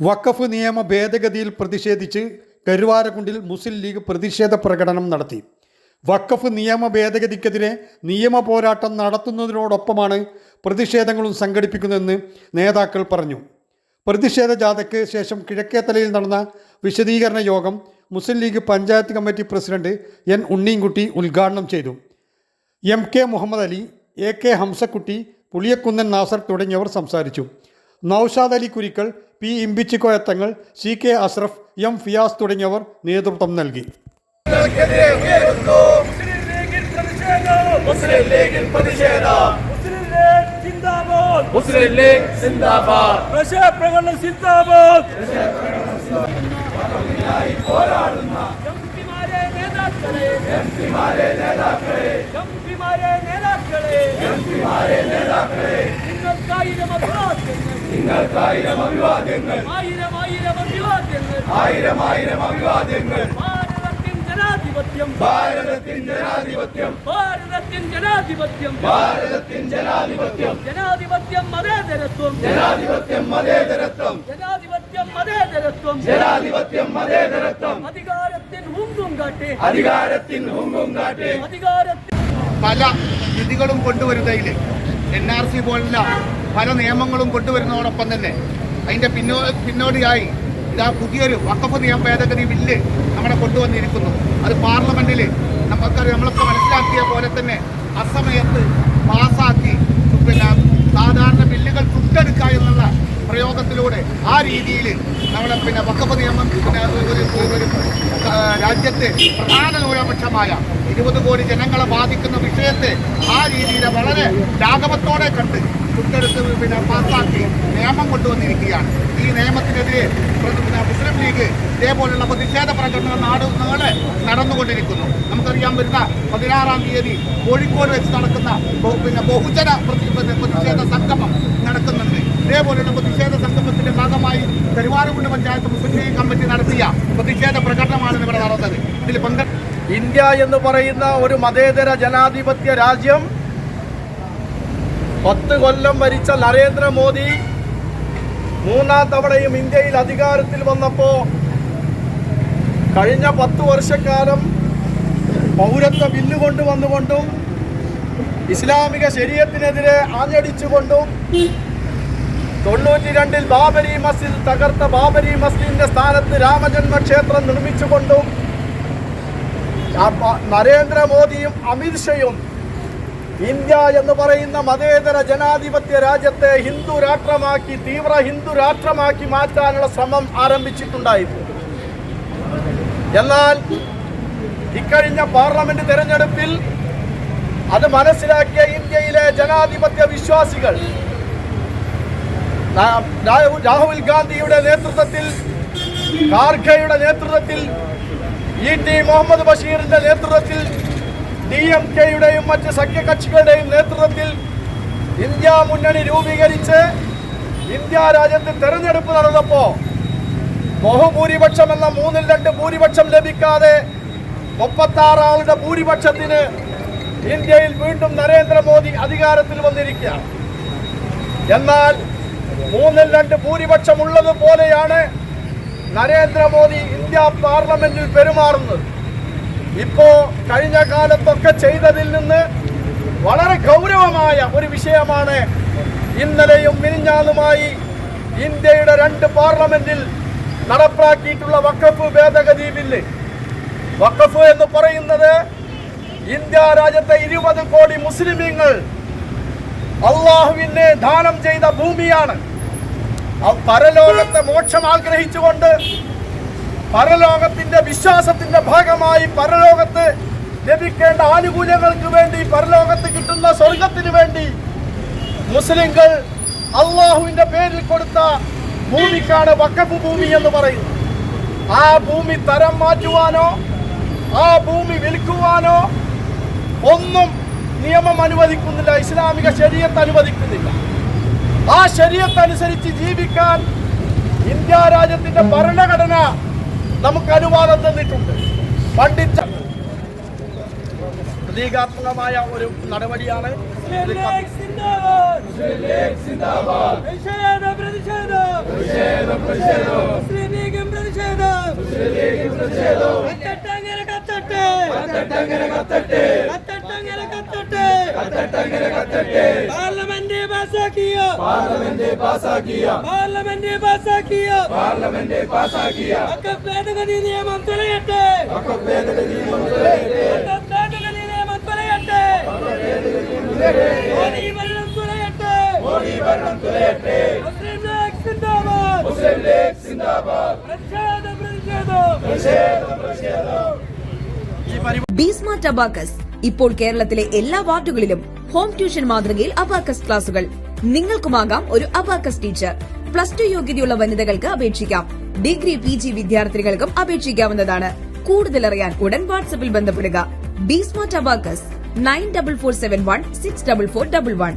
വഖഫ് നിയമ ഭേദഗതിയിൽ പ്രതിഷേധിച്ച് കരുവാരക്കുണ്ടിൽ മുസ്ലിം ലീഗ് പ്രതിഷേധ പ്രകടനം നടത്തി. വഖഫ് നിയമ ഭേദഗതിക്കെതിരെ നിയമ പോരാട്ടം നടത്തുന്നതിനോടൊപ്പമാണ് പ്രതിഷേധങ്ങളും സംഘടിപ്പിക്കുന്നതെന്ന് നേതാക്കൾ പറഞ്ഞു. പ്രതിഷേധ ജാഥയ്ക്ക് ശേഷം കിഴക്കേത്തലയിൽ നടന്ന വിശദീകരണ യോഗം Muslim League panchayat committee president N Unneenkutty ഉദ്ഘാടനം ചെയ്തു. M K Muhammad Ali A K Hamzakutty Puliyakkunnan Nasar തുടങ്ങിയവർ സംസാരിച്ചു. Noushad Ali Kurikkal P Imbichikoyathangal C K Ashraf M Fiyas തുടങ്ങിയവർ നേതൃത്വം നൽകി. നേതാക്കളെ നേതാക്കളെ നേതാക്കളെ നിങ്ങൾക്കായിരം അഭിവാദ്യങ്ങൾ ആയിരം ആയിരം അഭിവാദ്യങ്ങൾ. ആയിരം ആയിരം അഭിവാദ്യങ്ങൾ. ഭാരതത്തിൻ ജനാധിപത്യം. ഭാരതത്തിൻ ജനാധിപത്യം. ഭാരതത്തിൻ ജനാധിപത്യം. ഭാരതത്തിൻ ജനാധിപത്യം. ജനാധിപത്യം മതേതരത്വം. ജനാധിപത്യം മതേതരത്വം. ജനാധിപത്യം മതേതരത്വം. ജനാധിപത്യം മതേതരത്വം. അധികാരത്തിൻ ഹുങ്കും കാട്ടി. അധികാരത്തിൻ ഹുങ്കും കാട്ടി. അധികാരത്തിൻ പല വിധികളും കൊണ്ടുവരുന്നതിൽ എൻ ആർ സി പോലുള്ള പല നിയമങ്ങളും കൊണ്ടുവരുന്നതോടൊപ്പം തന്നെ അതിന്റെ പിന്നോ പിന്നോടിയായി ഇതാ പുതിയൊരു വക്കഫ് നിയമ ഭേദഗതി ബില്ല് നമ്മളെ കൊണ്ടുവന്നിരിക്കുന്നു. അത് പാർലമെന്റിൽ നമുക്കറിയാം നമ്മളൊക്കെ മനസ്സിലാക്കിയ പോലെ തന്നെ അസമയത്ത് പാസ്സാക്കി പിന്നെ സാധാരണ ബില്ലുകൾ ചുട്ടെടുക്കുക എന്നുള്ള പ്രയോഗത്തിലൂടെ ആ രീതിയിൽ നമ്മുടെ പിന്നെ വക്കപ്പ് നിയമം പിന്നെ ഒരു രാജ്യത്തെ പ്രധാന ന്യൂനപക്ഷമായ ഇരുപത് കോടി ജനങ്ങളെ ബാധിക്കുന്ന വിഷയത്തെ ആ രീതിയിൽ വളരെ ലാഘവത്തോടെ കണ്ട് ചുട്ടെടുത്ത് പിന്നെ പാസ്സാക്കി നിയമം കൊണ്ടുവന്നിരിക്കുകയാണ്. ഈ നിയമത്തിനെതിരെ മുസ്ലിം ലീഗ് ഇതേപോലുള്ള പ്രതിഷേധ പ്രകടനങ്ങൾ നാട് നാളെ നടന്നുകൊണ്ടിരിക്കുന്നു. നമുക്കറിയാൻ വരുന്ന പതിനാറാം തീയതി കോഴിക്കോട് വെച്ച് നടക്കുന്ന പിന്നെ ബഹുജന പ്രതിഷേധ സംഗമം നടക്കുന്നുണ്ട്. ഇതേപോലുള്ള പ്രതിഷേധ സംഗമത്തിന്റെ ഭാഗമായി കരുവാരക്കുണ്ട് പഞ്ചായത്ത് മുസ്ലിം ലീഗ് കമ്മിറ്റി നടത്തിയ പ്രതിഷേധ പ്രകടനമാണ് ഇവിടെ നടന്നത്. ഇതിൽ പങ്കെ ഇന്ത്യ എന്ന് പറയുന്ന ഒരു മതേതര ജനാധിപത്യ രാജ്യം പത്ത് കൊല്ലം ഭരിച്ച നരേന്ദ്രമോദി മൂന്നാം തവണയും ഇന്ത്യയിൽ അധികാരത്തിൽ വന്നപ്പോ കഴിഞ്ഞ പത്ത് വർഷക്കാലം പൗരത്വ ബില്ല് കൊണ്ടുവന്നുകൊണ്ടും ഇസ്ലാമിക ശരീരത്തിനെതിരെ ആഞ്ഞടിച്ചുകൊണ്ടും തൊണ്ണൂറ്റി രണ്ടിൽ ബാബരി മസ്ജിദ് തകർത്ത ബാബരി മസ്ജിദിന്റെ സ്ഥാനത്ത് രാമജന്മക്ഷേത്രം നിർമ്മിച്ചുകൊണ്ടും നരേന്ദ്രമോദിയും അമിത്ഷയും ഇന്ത്യ എന്ന് പറയുന്ന മതേതര ജനാധിപത്യ രാജ്യത്തെ ഹിന്ദു രാഷ്ട്രമാക്കി തീവ്ര ഹിന്ദു രാഷ്ട്രമാക്കി മാറ്റാനുള്ള ശ്രമം ആരംഭിച്ചിട്ടുണ്ടായിരുന്നു. എന്നാൽ ഇക്കഴിഞ്ഞ പാർലമെന്റ് തെരഞ്ഞെടുപ്പിൽ അത് മനസ്സിലാക്കിയ ഇന്ത്യയിലെ ജനാധിപത്യ വിശ്വാസികൾ രാഹുൽ ഗാന്ധിയുടെ നേതൃത്വത്തിൽ ഖാർഖയുടെ നേതൃത്വത്തിൽ ഇ ടി മുഹമ്മദ് ബഷീറിന്റെ നേതൃത്വത്തിൽ ഡി എം കെയുടെയും മറ്റ് സഖ്യകക്ഷികളുടെയും നേതൃത്വത്തിൽ ഇന്ത്യ മുന്നണി രൂപീകരിച്ച് ഇന്ത്യ രാജ്യത്ത് തെരഞ്ഞെടുപ്പ് നടന്നപ്പോൾ ബഹുഭൂരിപക്ഷം എന്ന മൂന്നിൽ രണ്ട് ഭൂരിപക്ഷം ലഭിക്കാതെ മുപ്പത്തി ആളുടെ ഭൂരിപക്ഷത്തിന് ഇന്ത്യയിൽ വീണ്ടും നരേന്ദ്രമോദി അധികാരത്തിൽ വന്നിരിക്കുകയാണ്. എന്നാൽ മൂന്നിൽ രണ്ട് ഭൂരിപക്ഷം ഉള്ളത് പോലെയാണ് നരേന്ദ്രമോദി ഇന്ത്യ പാർലമെന്റിൽ പെരുമാറുന്നത്. ഇപ്പോ കഴിഞ്ഞ കാലത്തൊക്കെ ചെയ്തതിൽ നിന്ന് വളരെ ഗൗരവമായ ഒരു വിഷയമാണ് ഇന്നലെയും മിനിഞ്ഞാന്നുമായി ഇന്ത്യയുടെ രണ്ട് പാർലമെന്റിൽ നടപ്പാക്കിയിട്ടുള്ള വക്കഫ് ഭേദഗതി ബില്ല്. വക്കഫ് എന്ന് പറയുന്നത് ഇന്ത്യ രാജ്യത്തെ ഇരുപത് കോടി മുസ്ലിമീങ്ങൾ അള്ളാഹുവിനെ ദാനം ചെയ്ത ഭൂമിയാണ്. പരലോകത്തെ മോക്ഷം ആഗ്രഹിച്ചുകൊണ്ട് പരലോകത്തിന്റെ വിശ്വാസത്തിന്റെ ഭാഗമായി പരലോകത്ത് ലഭിക്കേണ്ട ആനുകൂല്യങ്ങൾക്ക് വേണ്ടി പരലോകത്ത് കിട്ടുന്ന സ്വർഗത്തിന് വേണ്ടി മുസ്ലിങ്ങൾ അള്ളാഹുവിന്റെ പേരിൽ കൊടുത്ത ഭൂമിക്കാണ് വക്കപ്പ് ഭൂമി എന്ന് പറയുന്നത്. ആ ഭൂമി തരം മാറ്റുവാനോ ആ ഭൂമി വിൽക്കുവാനോ ഒന്നും നിയമം അനുവദിക്കുന്നില്ല ഇസ്ലാമിക ശരീരത്ത് അനുവദിക്കുന്നില്ല. ആ ശരീരത്ത് അനുസരിച്ച് ജീവിക്കാൻ ഇന്ത്യ രാജ്യത്തിന്റെ ഭരണഘടന നമുക്ക് അനുവാദം തന്നിട്ടുണ്ട്. പണ്ഡിറ്റ് പ്രതീകാത്മകമായ ഒരു നടപടിയാണ് പ്രതിഷേധം പ്രതിഷേധം മുസ്ലിം ലീഗും പ്രതിഷേധം മുസ്ലിം ലീഗും പ്രതിഷേധം കത്തട്ടങ്ങനെ കത്തട്ടെ കത്തട്ടങ്ങനെ കത്തട്ടെ കത്തട്ടങ്ങനെ കത്തട്ടെ കത്തട്ടങ്ങനെ കത്തട്ടെ. പാർലമെന്റ് പാസാക്കിയ പാർലമെന്റ് പാസാക്കിയ പാർലമെന്റ് പാസാക്കിയ പാർലമെന്റ് പാസാക്കിയ വഖഫ് ഭേദഗതി നിയമം തുലയട്ടെ വഖഫ് ഭേദഗതി നിയമം തുലയട്ടെ. വഖഫ് ഭേദഗതി നിയമം തുലയട്ടെ മോദി ഭരണം തുലയട്ടെ മോദി ഭരണം തുലയട്ടെ മുസ്ലിം ലീഗ് സിന്ദാബാദ്. മുസ്ലിം ലീഗ് സിന്ദാബാദ്. പ്രതിഷേധം പ്രതിഷേധം. പ്രതിഷേധം പ്രതിഷേധം. B smart abacus. ഇപ്പോൾ കേരളത്തിലെ എല്ലാ വാർഡുകളിലും ഹോം ട്യൂഷൻ മാതൃകയിൽ അബാക്കസ് ക്ലാസുകൾ നിങ്ങൾക്കുമാകാം ഒരു അബാക്കസ് ടീച്ചർ പ്ലസ് ടു യോഗ്യതയുള്ള വനിതകൾക്ക് അപേക്ഷിക്കാം. ഡിഗ്രി പി ജി വിദ്യാർത്ഥികൾക്കും അപേക്ഷിക്കാവുന്നതാണ്. കൂടുതൽ അറിയാൻ ഉടൻ വാട്സ്ആപ്പിൽ ബന്ധപ്പെടുക. B smart abacus nine double four seven one six double four double one